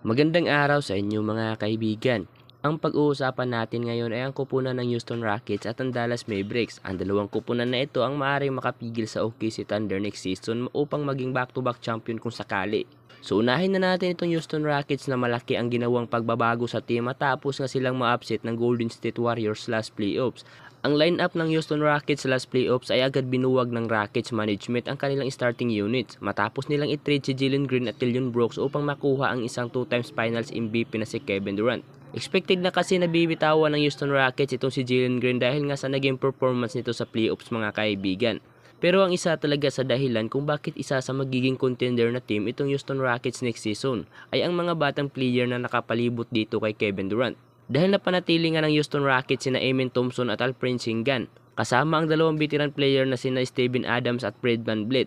Magandang araw sa inyo mga kaibigan. Ang pag-uusapan natin ngayon ay ang kupunan ng Houston Rockets at ang Dallas Mavericks. Ang dalawang kupunan na ito ang maaaring makapigil sa OKC Thunder next season upang maging back-to-back champion kung sakali. So unahin na natin itong Houston Rockets na malaki ang ginawang pagbabago sa team matapos nga silang ma-upset ng Golden State Warriors last playoffs. Ang lineup ng Houston Rockets last playoffs ay agad binuwag ng Rockets management ang kanilang starting units matapos nilang i-trade si Jalen Green at Dillon Brooks upang makuha ang isang two times finals MVP na si Kevin Durant. Expected na kasi na bibitawan ng Houston Rockets itong si Jalen Green dahil nga sa naging performance nito sa playoffs mga kaibigan. Pero ang isa talaga sa dahilan kung bakit isa sa magiging contender na team itong Houston Rockets next season ay ang mga batang player na nakapalibot dito kay Kevin Durant. Dahil napanatili nga ng Houston Rockets sina Emin Thompson at Alperen Sengun, kasama ang dalawang veteran player na sina Steven Adams at Fred VanVleet.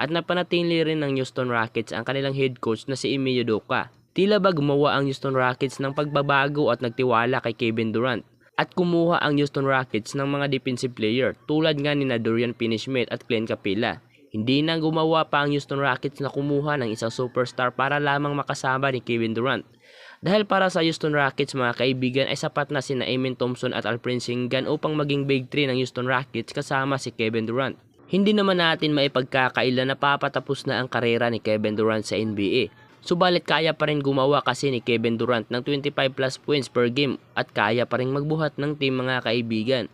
At napanatili rin ng Houston Rockets ang kanilang head coach na si Ime Udoka. Tila ba gumawa ang Houston Rockets ng pagbabago at nagtiwala kay Kevin Durant at kumuha ang Houston Rockets ng mga defensive player tulad nga ni Dorian Finney-Smith at Clint Capela. Hindi na gumawa pa ang Houston Rockets na kumuha ng isang superstar para lamang makasama ni Kevin Durant. Dahil para sa Houston Rockets mga kaibigan ay sapat na sina Emin Thompson at Alperen Sengun upang maging big 3 ng Houston Rockets kasama si Kevin Durant. Hindi naman natin maipagkakaila na papatapos na ang karera ni Kevin Durant sa NBA. Subalit kaya pa rin gumawa kasi ni Kevin Durant ng 25 plus points per game at kaya pa rin magbuhat ng team mga kaibigan.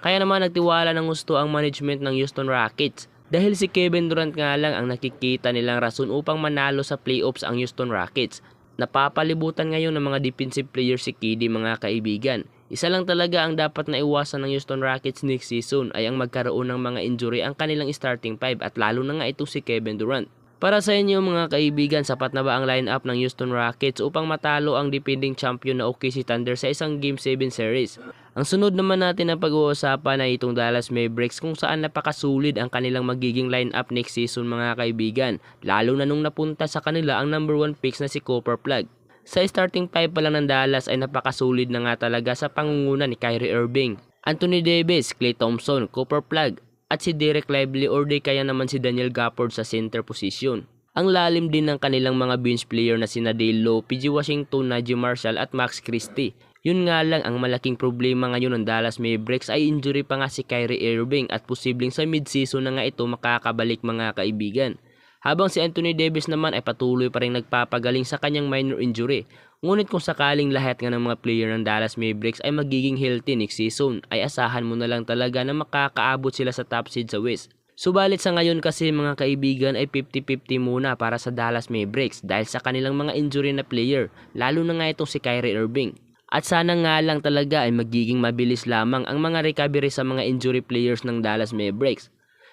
Kaya naman nagtiwala ng gusto ang management ng Houston Rockets dahil si Kevin Durant nga lang ang nakikita nilang rason upang manalo sa playoffs ang Houston Rockets. Napapalibutan ngayon ng mga defensive players si KD mga kaibigan. Isa lang talaga ang dapat na iwasan ng Houston Rockets next season ay ang magkaroon ng mga injury ang kanilang starting five at lalo na nga ito si Kevin Durant. Para sa inyo mga kaibigan, sapat na ba ang lineup ng Houston Rockets upang matalo ang defending champion na OKC Thunder sa isang Game 7 series? Ang sunod naman natin na pag-uusapan ay itong Dallas Mavericks kung saan napakasulid ang kanilang magiging lineup next season mga kaibigan, lalo na nung napunta sa kanila ang number 1 picks na si Cooper Plug. Sa starting five pa lang ng Dallas ay napakasulid na nga talaga sa pangunguna ni Kyrie Irving, Anthony Davis, Klay Thompson, Cooper Plug, at si Derek Lively or di kaya naman si Daniel Gafford sa center position. Ang lalim din ng kanilang mga bench player na sina Dale Lowe, PG Washington, Najee Marshall at Max Christie. Yun nga lang ang malaking problema ngayon ng Dallas Mavericks ay injury pa nga si Kyrie Irving at posibleng sa mid-season na nga ito makakabalik mga kaibigan. Habang si Anthony Davis naman ay patuloy pa rin nagpapagaling sa kanyang minor injury. Ngunit kung sakaling lahat nga ng mga player ng Dallas Mavericks ay magiging healthy next season, ay asahan mo na lang talaga na makakaabot sila sa top seed sa West. Subalit sa ngayon kasi mga kaibigan ay 50-50 muna para sa Dallas Mavericks dahil sa kanilang mga injury na player, lalo na nga itong si Kyrie Irving. At sana nga lang talaga ay magiging mabilis lamang ang mga recovery sa mga injury players ng Dallas Mavericks.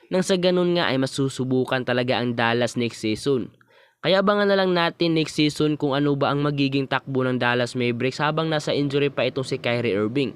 Nang sa ganun nga ay masusubukan talaga ang Dallas next season. Kaya abangan na lang natin next season kung ano ba ang magiging takbo ng Dallas Mavericks habang nasa injury pa itong si Kyrie Irving.